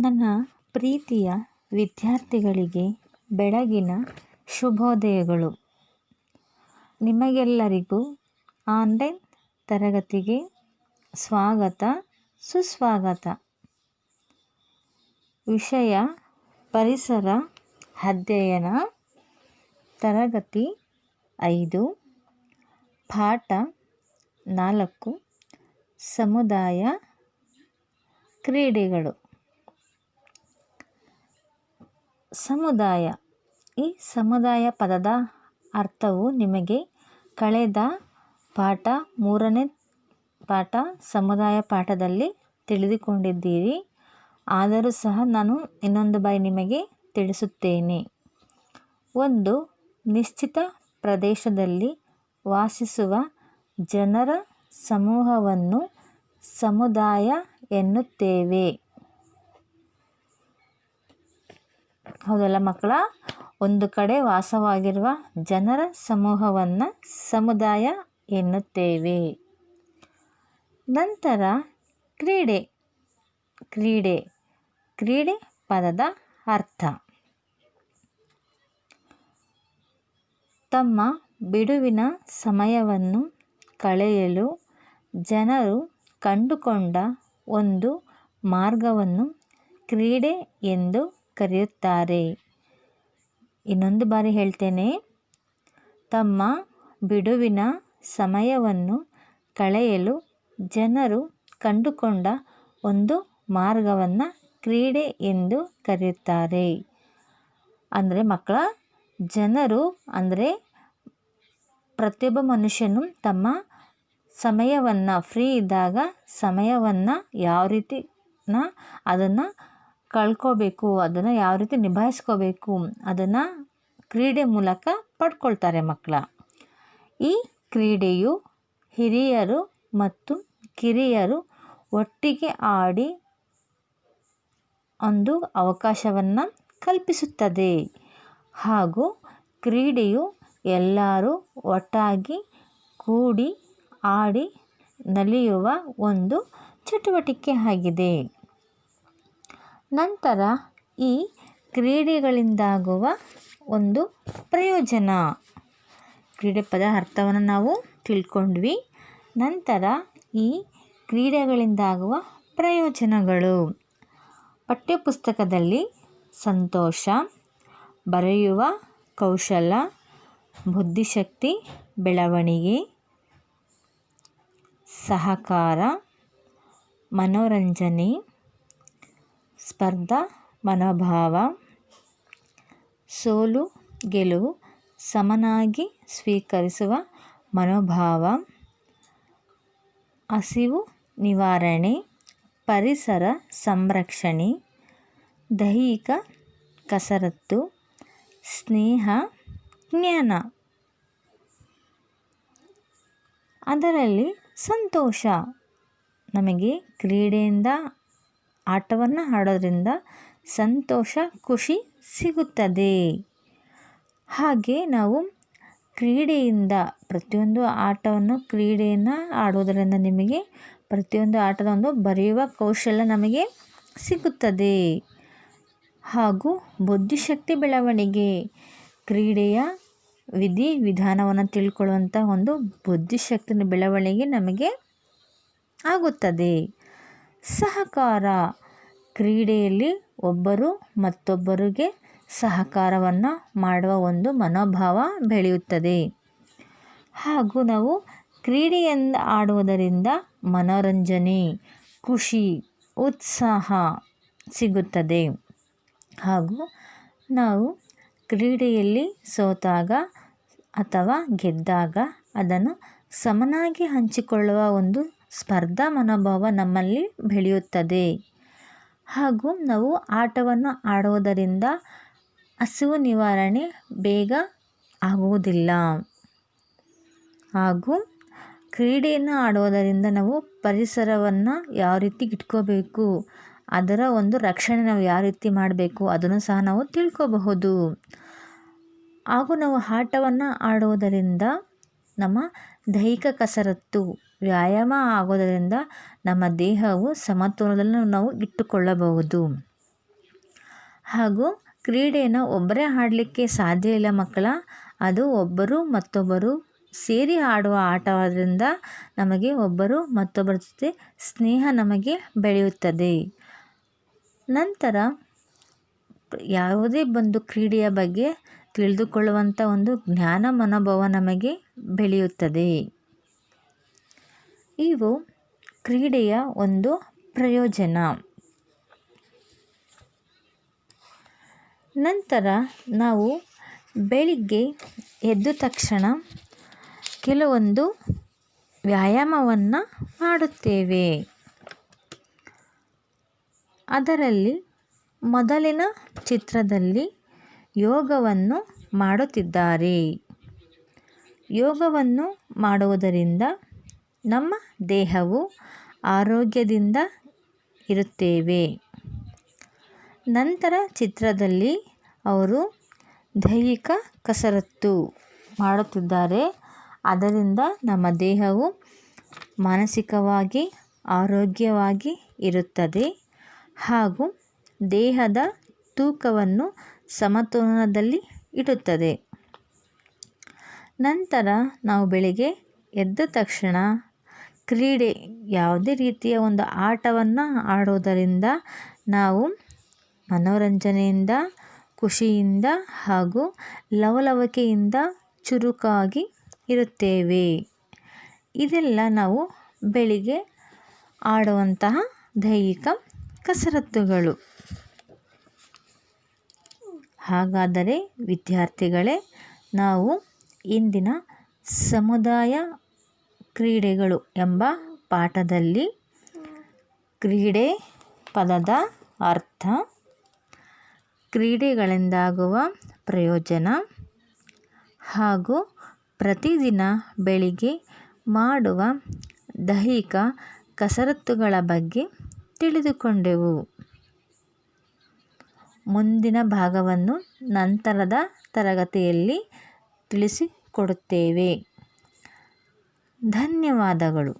ನನ್ನ ಪ್ರೀತಿಯ ವಿದ್ಯಾರ್ಥಿಗಳಿಗೆ ಬೆಳಗಿನ ಶುಭೋದಯಗಳು. ನಿಮಗೆಲ್ಲರಿಗೂ ಆನ್ಲೈನ್ ತರಗತಿಗೆ ಸ್ವಾಗತ, ಸುಸ್ವಾಗತ. ವಿಷಯ ಪರಿಸರ ಅಧ್ಯಯನ, ತರಗತಿ ಐದು, ಪಾಠ ನಾಲ್ಕು, ಸಮುದಾಯ ಕ್ರೀಡೆಗಳು. ಸಮುದಾಯ. ಈ ಸಮುದಾಯ ಪದದ ಅರ್ಥವು ನಿಮಗೆ ಕಳೆದ ಪಾಠ ಮೂರನೇ ಪಾಠ ಸಮುದಾಯ ಪಾಠದಲ್ಲಿ ತಿಳಿದುಕೊಂಡಿದ್ದೀರಿ. ಆದರೂ ಸಹ ನಾನು ಇನ್ನೊಂದು ಬಾರಿ ನಿಮಗೆ ತಿಳಿಸುತ್ತೇನೆ. ಒಂದು, ನಿಶ್ಚಿತ ಪ್ರದೇಶದಲ್ಲಿ ವಾಸಿಸುವ ಜನರ ಸಮೂಹವನ್ನು ಸಮುದಾಯ ಎನ್ನುತ್ತೇವೆ. ಹೌದಲ್ಲ ಮಕ್ಕಳ? ಒಂದು ಕಡೆ ವಾಸವಾಗಿರುವ ಜನರ ಸಮೂಹವನ್ನು ಸಮುದಾಯ ಎನ್ನುತ್ತೇವೆ. ನಂತರ ಕ್ರೀಡೆ. ಕ್ರೀಡೆ. ಕ್ರೀಡೆ ಪದದ ಅರ್ಥ. ತಮ್ಮ ಬಿಡುವಿನ ಸಮಯವನ್ನು ಕಳೆಯಲು ಜನರು ಕಂಡುಕೊಂಡ ಒಂದು ಮಾರ್ಗವನ್ನು ಕ್ರೀಡೆ ಎಂದು ಕರೆಯುತ್ತಾರೆ. ಇನ್ನೊಂದು ಬಾರಿ ಹೇಳ್ತೇನೆ. ತಮ್ಮ ಬಿಡುವಿನ ಸಮಯವನ್ನು ಕಳೆಯಲು ಜನರು ಕಂಡುಕೊಂಡ ಒಂದು ಮಾರ್ಗವನ್ನು ಕ್ರೀಡೆ ಎಂದು ಕರೆಯುತ್ತಾರೆ. ಅಂದರೆ ಮಕ್ಕಳ, ಜನರು ಅಂದರೆ ಪ್ರತಿಯೊಬ್ಬ ಮನುಷ್ಯನು ತಮ್ಮ ಸಮಯವನ್ನು ಫ್ರೀ ಇದ್ದಾಗ ಸಮಯವನ್ನು ಯಾವ ರೀತಿ ಅದನ್ನು ಕಳ್ಕೋಬೇಕು, ಅದನ್ನು ಯಾವ ರೀತಿ ನಿಭಾಯಿಸ್ಕೋಬೇಕು ಅದನ್ನು ಕ್ರೀಡೆ ಮೂಲಕ ಪಡ್ಕೊಳ್ತಾರೆ ಮಕ್ಕಳ. ಈ ಕ್ರೀಡೆಯು ಹಿರಿಯರು ಮತ್ತು ಕಿರಿಯರು ಒಟ್ಟಿಗೆ ಆಡಿ ಒಂದು ಅವಕಾಶವನ್ನು ಕಲ್ಪಿಸುತ್ತದೆ. ಹಾಗೂ ಕ್ರೀಡೆಯು ಎಲ್ಲರೂ ಒಟ್ಟಾಗಿ ಕೂಡಿ ಆಡಿ ನಲಿಯುವ ಒಂದು ಚಟುವಟಿಕೆ ಆಗಿದೆ. ನಂತರ ಈ ಕ್ರೀಡೆಗಳಿಂದಾಗುವ ಒಂದು ಪ್ರಯೋಜನ. ಕ್ರೀಡೆ ಪದ ಅರ್ಥವನ್ನು ನಾವು ತಿಳ್ಕೊಂಡ್ವಿ. ನಂತರ ಈ ಕ್ರೀಡೆಗಳಿಂದಾಗುವ ಪ್ರಯೋಜನಗಳು. ಪಠ್ಯಪುಸ್ತಕದಲ್ಲಿ ಸಂತೋಷ, ಬರೆಯುವ ಕೌಶಲ, ಬುದ್ಧಿಶಕ್ತಿ, ಬೆಳವಣಿಗೆ, ಸಹಕಾರ, ಮನೋರಂಜನೆ ಸ್ಪರ್ಧಾ, ಮನೋಭಾವ, ಸೋಲು, ಗೆಲುವು, ಸಮನಾಗಿ ಸ್ವೀಕರಿಸುವ ಮನೋಭಾವ, ಹಸಿವು ನಿವಾರಣೆ, ಪರಿಸರ ಸಂರಕ್ಷಣೆ, ದೈಹಿಕ ಕಸರತ್ತು, ಸ್ನೇಹ, ಜ್ಞಾನ. ಅದರಲ್ಲಿ ಸಂತೋಷ ನಮಗೆ ಕ್ರೀಡೆಯಿಂದ ಆಟವನ್ನು ಆಡೋದ್ರಿಂದ ಸಂತೋಷ, ಖುಷಿ ಸಿಗುತ್ತದೆ. ಹಾಗೆ ನಾವು ಕ್ರೀಡೆಯಿಂದ ಪ್ರತಿಯೊಂದು ಆಟವನ್ನು, ಕ್ರೀಡೆಯನ್ನು ಆಡೋದರಿಂದ ನಿಮಗೆ ಪ್ರತಿಯೊಂದು ಆಟದ ಒಂದು ಬರೆಯುವ ಕೌಶಲ್ಯ ನಮಗೆ ಸಿಗುತ್ತದೆ. ಹಾಗೂ ಬುದ್ಧಿಶಕ್ತಿ ಬೆಳವಣಿಗೆ, ಕ್ರೀಡೆಯ ವಿಧಿ ವಿಧಾನವನ್ನು ತಿಳ್ಕೊಳ್ಳುವಂಥ ಒಂದು ಬುದ್ಧಿಶಕ್ತಿನ ಬೆಳವಣಿಗೆ ನಮಗೆ ಆಗುತ್ತದೆ. ಸಹಕಾರ ಕ್ರೀಡೆಯಲ್ಲಿ ಒಬ್ಬರು ಮತ್ತೊಬ್ಬರಿಗೆ ಸಹಕಾರವನ್ನು ಮಾಡುವ ಒಂದು ಮನೋಭಾವ ಬೆಳೆಯುತ್ತದೆ. ಹಾಗೂ ನಾವು ಕ್ರೀಡೆಯಿಂದ ಆಡುವುದರಿಂದ ಮನೋರಂಜನೆ, ಖುಷಿ, ಉತ್ಸಾಹ ಸಿಗುತ್ತದೆ. ಹಾಗೂ ನಾವು ಕ್ರೀಡೆಯಲ್ಲಿ ಸೋತಾಗ ಅಥವಾ ಗೆದ್ದಾಗ ಅದನ್ನು ಸಮನಾಗಿ ಹಂಚಿಕೊಳ್ಳುವ ಒಂದು ಸ್ಪರ್ಧಾ ಮನೋಭಾವ ನಮ್ಮಲ್ಲಿ ಬೆಳೆಯುತ್ತದೆ. ಹಾಗೂ ನಾವು ಆಟವನ್ನು ಆಡುವುದರಿಂದ ಹಸಿವು ನಿವಾರಣೆ ಬೇಗ ಆಗುವುದಿಲ್ಲ. ಹಾಗೂ ಕ್ರೀಡೆಯನ್ನು ಆಡುವುದರಿಂದ ನಾವು ಪರಿಸರವನ್ನು ಯಾವ ರೀತಿ ಇಟ್ಕೋಬೇಕು, ಅದರ ಒಂದು ರಕ್ಷಣೆ ನಾವು ಯಾವ ರೀತಿ ಮಾಡಬೇಕು ಅದನ್ನು ಸಹ ನಾವು ತಿಳ್ಕೋಬಹುದು. ಹಾಗೂ ನಾವು ಆಟವನ್ನು ಆಡುವುದರಿಂದ ನಮ್ಮ ದೈಹಿಕ ಕಸರತ್ತು ವ್ಯಾಯಾಮ ಆಗೋದರಿಂದ ನಮ್ಮ ದೇಹವು ಸಮತೋಲನದಲ್ಲಿ ನಾವು ಇಟ್ಟುಕೊಳ್ಳಬಹುದು. ಹಾಗೂ ಕ್ರೀಡೆಯನ್ನು ಒಬ್ಬರೇ ಆಡಲಿಕ್ಕೆ ಸಾಧ್ಯ ಇಲ್ಲ ಮಕ್ಕಳ, ಅದು ಒಬ್ಬರು ಮತ್ತೊಬ್ಬರು ಸೇರಿ ಆಡುವ ಆಟವಾದ್ದರಿಂದ ನಮಗೆ ಒಬ್ಬರು ಮತ್ತೊಬ್ಬರ ಜೊತೆ ಸ್ನೇಹ ನಮಗೆ ಬೆಳೆಯುತ್ತದೆ. ನಂತರ ಯಾವುದೇ ಒಂದು ಕ್ರೀಡೆಯ ಬಗ್ಗೆ ತಿಳಿದುಕೊಳ್ಳುವಂಥ ಒಂದು ಜ್ಞಾನ ಮನೋಭಾವ ನಮಗೆ ಬೆಳೆಯುತ್ತದೆ. ಇವು ಕ್ರೀಡೆಯ ಒಂದು ಪ್ರಯೋಜನ. ನಂತರ ನಾವು ಬೆಳಿಗ್ಗೆ ಎದ್ದ ತಕ್ಷಣ ಕೆಲವೊಂದು ವ್ಯಾಯಾಮವನ್ನು ಮಾಡುತ್ತೇವೆ. ಅದರಲ್ಲಿ ಮೊದಲಿನ ಚಿತ್ರದಲ್ಲಿ ಯೋಗವನ್ನು ಮಾಡುತ್ತಿದ್ದಾರೆ. ಯೋಗವನ್ನು ಮಾಡುವುದರಿಂದ ನಮ್ಮ ದೇಹವು ಆರೋಗ್ಯದಿಂದ ಇರುತ್ತೇವೆ. ನಂತರ ಚಿತ್ರದಲ್ಲಿ ಅವರು ದೈಹಿಕ ಕಸರತ್ತು ಮಾಡುತ್ತಿದ್ದಾರೆ. ಅದರಿಂದ ನಮ್ಮ ದೇಹವು ಮಾನಸಿಕವಾಗಿ, ಆರೋಗ್ಯವಾಗಿ ಇರುತ್ತದೆ ಹಾಗೂ ದೇಹದ ತೂಕವನ್ನು ಸಮತೋಲನದಲ್ಲಿ ಇಡುತ್ತದೆ ನಂತರ ನಾವು ಬೆಳಿಗ್ಗೆ ಎದ್ದ ತಕ್ಷಣ ಕ್ರೀಡೆ ಯಾವುದೇ ರೀತಿಯ ಒಂದು ಆಟವನ್ನು ಆಡೋದರಿಂದ ನಾವು ಮನೋರಂಜನೆಯಿಂದ, ಖುಷಿಯಿಂದ ಹಾಗೂ ಲವಲವಿಕೆಯಿಂದ ಚುರುಕಾಗಿ ಇರುತ್ತೇವೆ. ಇದೆಲ್ಲ ನಾವು ಬೆಳಿಗ್ಗೆ ಆಡುವಂತಹ ದೈಹಿಕ ಕಸರತ್ತುಗಳು. ಹಾಗಾದರೆ ವಿದ್ಯಾರ್ಥಿಗಳೇ, ನಾವು ಇಂದಿನ ಸಮುದಾಯ ಕ್ರೀಡೆಗಳು ಎಂಬ ಪಾಠದಲ್ಲಿ ಕ್ರೀಡೆ ಪದದ ಅರ್ಥ, ಕ್ರೀಡೆಗಳಿಂದಾಗುವ ಪ್ರಯೋಜನ ಹಾಗೂ ಪ್ರತಿದಿನ ಬೆಳಿಗ್ಗೆ ಮಾಡುವ ದೈಹಿಕ ಕಸರತ್ತುಗಳ ಬಗ್ಗೆ ತಿಳಿದುಕೊಂಡೆವು. ಮುಂದಿನ ಭಾಗವನ್ನು ನಂತರದ ತರಗತಿಯಲ್ಲಿ ತಿಳಿಸಿಕೊಡುತ್ತೇವೆ. ಧನ್ಯವಾದಗಳು.